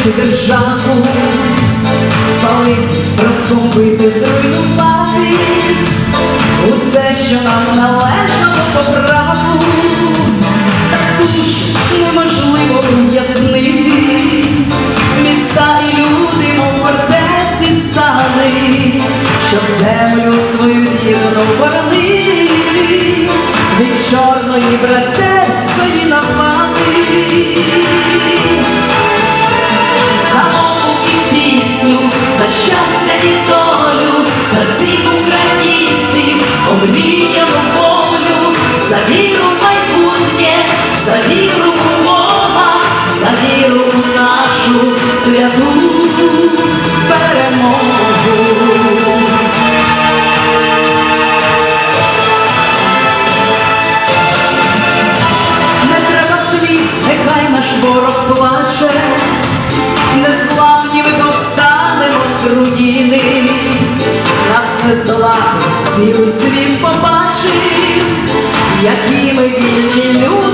знищити державу, спалити, розбомбити, зруйнувати усе, що нам належало по праву, так тут неможливо уяснити. Міста і люди, мов фортеці стали, щоб землю свою вірно боронити від чорної братерської напади. За віру Бога, нашу святу перемогу. Не треба сліз, нехай наш ворог плаче, незламні ми повстанемо з нас не здолати, цілий світ побачив, які ми вільні люди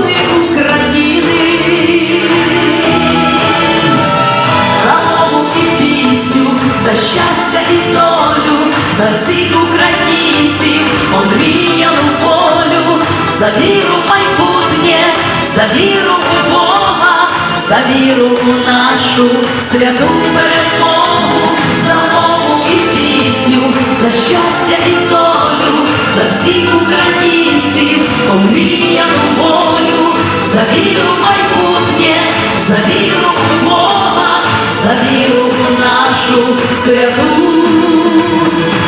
за віру в майбутнє, за віру у Бога, за віру у нашу святу перемогу, за мову і пісню, за щастя і долю, за всіх українців, омріяну волю, за віру в майбутнє, за віру у Бога, за віру у нашу святу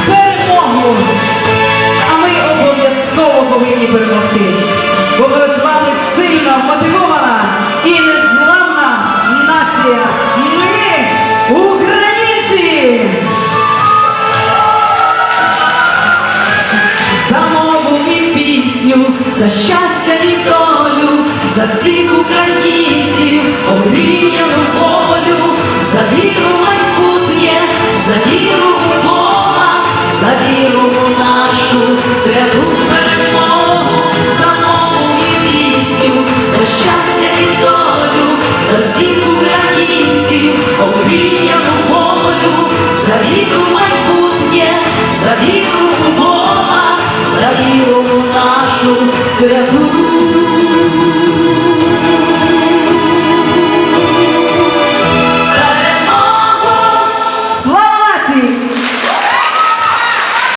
перемогу. Обов'язково повинні перемогти. Бо ми з вами сильно мотивована і незламна нація. Ми українці! За мову і пісню, за щастя і долю, за всіх українців, омріяну волю, за віру майбутнє, за віру Бога, за віру нашу святу за віру нашу святу